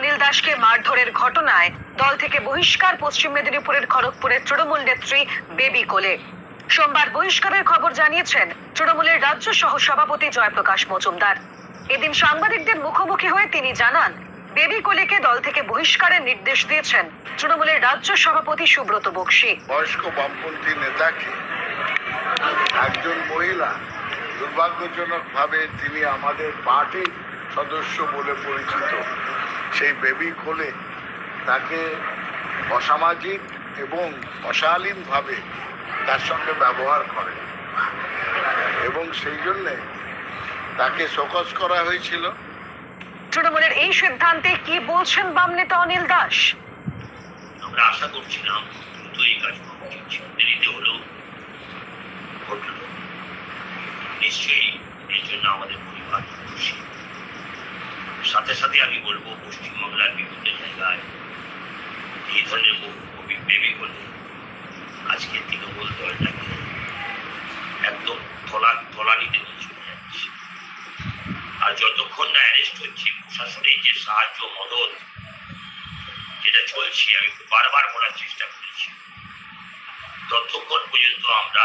অনিল দাসকে মারধরের ঘটনায় দল থেকে বহিষ্কার পশ্চিম মেদিনীপুরের খড়গপুরের তৃণমূল নেত্রী বেবি কোলে। সোমবার বহিষ্কারের খবর জানিয়েছেন তৃণমূলের রাজ্য সহ সভাপতি জয়প্রকাশ মজুমদার। এদিন সাংবাদিকদের মুখোমুখি হয়ে তিনি জানান, বেবি কোলেকে দল থেকে বহিষ্কারের নির্দেশ দিয়েছেন তৃণমূলের রাজ্য সভাপতি সুব্রত বক্সী। বয়স্ক বামপন্থী নেতাকে একজন মহিলা দুর্ভাগ্যজনকভাবে তিনি আমাদের পার্টির সদস্য বলে পরিচিত। সেই বেবি কোলে তাকে অসামাজিক এবং অশালীনভাবে তার সঙ্গে ব্যবহার করে। এবং সেই জন্যে তাকে শোকজ করা হয়েছিল। তৃণমূলের এই সিদ্ধান্তে কি বলছেন বাম নেতা অনিল দাস? আমরা আশা করছিলাম দ্রুত এই কিছু দেরিতে হলেও ঘটল। নিশ্চয়ই এই জন্য আমাদের পরিবার সাথে সাথে আমি বলব, পশ্চিমবাংলার বিভিন্ন জায়গায় এই ধরনের কবি প্রেমী হলে আজকে তৃণমূল দলটাকে একদম তলা তলানিতে নিয়ে চলে যাচ্ছে আর যতক্ষণ না অ্যারেস্ট হচ্ছে প্রশাসনের যে সাহায্য, মদত যেটা চলছে, আমি বারবার বলার চেষ্টা করেছি ততক্ষণ পর্যন্ত আমরা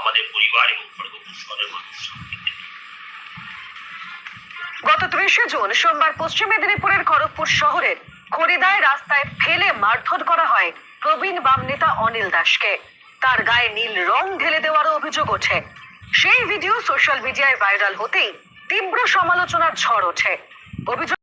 আমাদের পরিবার এবং খড়গপুর শহরের মানুষ। গত ত্রিশে জুন সোমবার পশ্চিম মেদিনীপুরের খড়গপুর শহরের খরিদায় রাস্তায় ফেলে মারধর করা হয় প্রবীণ বাম নেতা অনিল দাসকে। তার গায়ে নীল রং ঢেলে দেওয়ারও অভিযোগ ওঠে। সেই ভিডিও সোশ্যাল মিডিয়ায় ভাইরাল হতেই তীব্র সমালোচনার ঝড় ওঠে। অভিযোগ